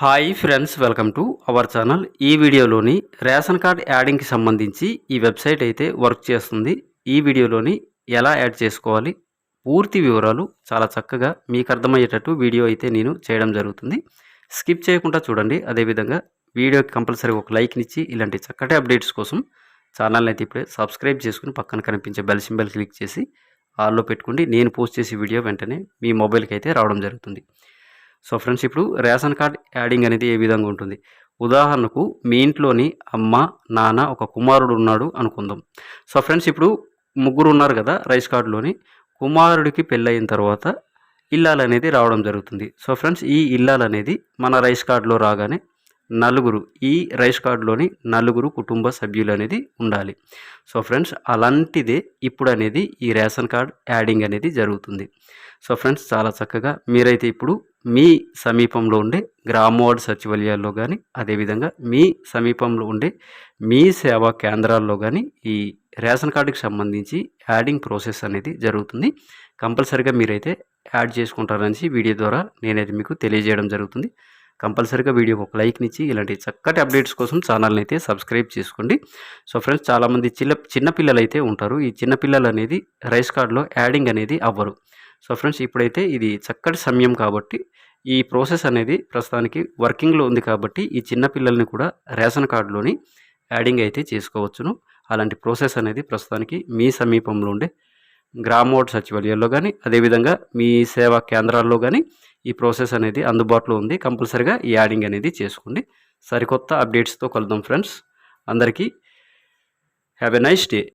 Hi friends welcome to our channel. ఈ వీడియోలోని ration card యాడింగ్కి సంబంధించి ఈ వెబ్సైట్ అయితే వర్క్ చేస్తుంది. ఈ వీడియోలోని ఎలా యాడ్ చేసుకోవాలి పూర్తి వివరాలు చాలా చక్కగా మీకు అర్థమయ్యేటట్టు వీడియో అయితే నేను చేయడం జరుగుతుంది. స్కిప్ చేయకుండా చూడండి. అదేవిధంగా వీడియోకి కంపల్సరీ ఒక లైక్నిచ్చి ఇలాంటి చక్కటి అప్డేట్స్ కోసం ఛానల్ని అయితే ఇప్పుడే సబ్స్క్రైబ్ చేసుకుని పక్కన కనిపించే బెల్ సింబల్ క్లిక్ చేసి ఆల్లో పెట్టుకోండి. నేను పోస్ట్ చేసే వీడియో వెంటనే మీ మొబైల్కి అయితే రావడం జరుగుతుంది. సో ఫ్రెండ్స్ ఇప్పుడు రేషన్ కార్డ్ యాడింగ్ అనేది ఏ విధంగా ఉంటుంది? ఉదాహరణకు మీ ఇంట్లోని అమ్మ నాన్న ఒక కుమారుడు ఉన్నాడు అనుకుందాం. సో ఫ్రెండ్స్ ఇప్పుడు ముగ్గురు ఉన్నారు కదా రైస్ కార్డులోని. కుమారుడికి పెళ్ళయిన తర్వాత ఇల్లాలు అనేది రావడం జరుగుతుంది. సో ఫ్రెండ్స్ ఈ ఇల్లాలు అనేది మన రైస్ కార్డులో రాగానే నలుగురు ఈ రైస్ కార్డులోని నలుగురు కుటుంబ సభ్యులు అనేది ఉండాలి. సో ఫ్రెండ్స్ అలాంటిదే ఇప్పుడు అనేది ఈ రేషన్ కార్డ్ యాడింగ్ అనేది జరుగుతుంది. సో ఫ్రెండ్స్ చాలా చక్కగా మీరైతే ఇప్పుడు మీ సమీపంలో ఉండే గ్రామ వార్డు సచివాలయాల్లో కానీ అదేవిధంగా మీ సమీపంలో ఉండే మీ సేవా కేంద్రాల్లో కానీ ఈ రేషన్ కార్డుకి సంబంధించి యాడింగ్ ప్రాసెస్ అనేది జరుగుతుంది. కంపల్సరిగా మీరైతే యాడ్ చేసుకుంటారని వీడియో ద్వారా నేనైతే మీకు తెలియజేయడం జరుగుతుంది. కంపల్సరీగా వీడియోకి ఒక లైక్నిచ్చి ఇలాంటి చక్కటి అప్డేట్స్ కోసం ఛానల్ని అయితే సబ్స్క్రైబ్ చేసుకోండి. సో ఫ్రెండ్స్ చాలామంది చిన్న చిన్న పిల్లలు అయితే ఉంటారు. ఈ చిన్నపిల్లలు అనేది రైస్ కార్డులో యాడింగ్ అనేది అవ్వరు. సో ఫ్రెండ్స్ ఇప్పుడైతే ఇది చక్కటి సమయం కాబట్టి ఈ ప్రాసెస్ అనేది ప్రస్తుతానికి వర్కింగ్లో ఉంది కాబట్టి ఈ చిన్న పిల్లల్ని కూడా రేషన్ కార్డులోని యాడింగ్ అయితే చేసుకోవచ్చును. అలాంటి ప్రాసెస్ అనేది ప్రస్తుతానికి మీ సమీపంలో ఉండే గ్రామోడ్ సచివాలయాల్లో కానీ అదేవిధంగా మీ సేవా కేంద్రాల్లో కానీ ఈ ప్రాసెస్ అనేది అందుబాటులో ఉంది. కంపల్సరిగా ఈ యాడింగ్ అనేది చేసుకోండి. సరికొత్త అప్డేట్స్తో కలుద్దాం ఫ్రెండ్స్. అందరికీ హ్యావ్ ఎ నైస్ డే.